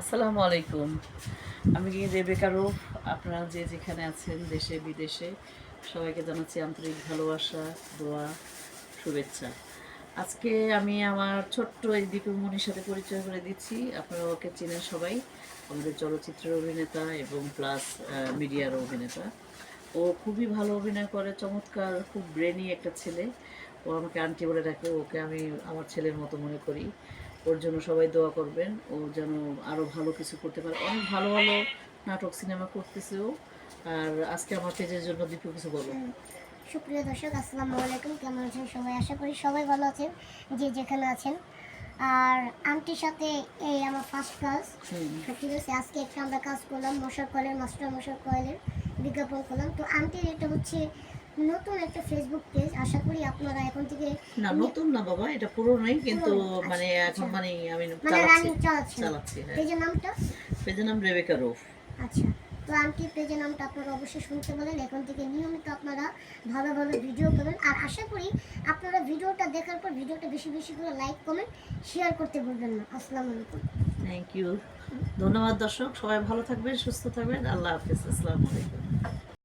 আসসালামু আলাইকুম। আমি রেবেকা রূপ আপনারা যে যেখানে আছেন, দেশে, বিদেশে, সবাইকে জানাচ্ছি আন্তরিক ভালোবাসা, দোয়া, শুভেচ্ছা। আজকে আমি আমার ছোট্ট এই দীপুমণির সাথে পরিচয় করে দিচ্ছি। আপনারা ওকে চেনেন সবাই। আমাদের চলচ্চিত্রের অভিনেতা এবং প্লাস মিডিয়ার অভিনেতা। ও খুবই ভালো অভিনয় করে, চমৎকার, খুব ব্রেনি একটা ছেলে। ও আমাকে আন্টি বলে ডাকে, ওকে আমি আমার ছেলের মতো মনে করি। ওর জন্য সবাই দোয়া করবেন। ও যেন আরও ভালো কিছু করতে পারে। অনেক ভালো ভালো নাটক, সিনেমা করতেছে ও। আর আজকে আমার পেজের জন্য দীপু কিছু বলো। সুপ্রিয় দর্শক, আসসালামু আলাইকুম। কেমন আছেন সবাই? আশা করি সবাই ভালো আছেন। যে যেখানে আছেন। আর আন্টির সাথে এই আমার ফার্স্ট কাজ ঠিক আছে আজকে একটা আমরা কাজ করলাম মশার কয়েলের মাস্টার মশার কয়েলের বিজ্ঞাপন করলাম। তো আন্টির এটা হচ্ছে নতুন একটা ফেসবুক পেজ আশা করি আপনারা এখন থেকে না নতুন না বাবা এটা পুরোনোই কিন্তু মানে আচ্ছা, এখন আচ্ছা। মানে আমি মানে চালাচ্ছি। চালাচ্ছি হ্যাঁ। পেজের নামটা? পেজের নাম রেবেকা রোফ। আচ্ছা। তো আন্টির নামটা আপনারা অবশ্যই শুনতে বলেন। এখন থেকে নিয়মিত আপনারা ভালো ভালো ভিডিও করবেন। আর আশা করি আপনারা ভিডিওটা দেখার পর ভিডিওটা বেশি বেশি করে লাইক কমেন্ট শেয়ার করতে ভুলবেন না। আসসালামু আলাইকুম। থ্যাংক ইউ ধন্যবাদ দর্শক। সবাই ভালো থাকবেন, সুস্থ থাকবেন। আল্লাহ হাফিজ। আসসালামু আলাইকুম।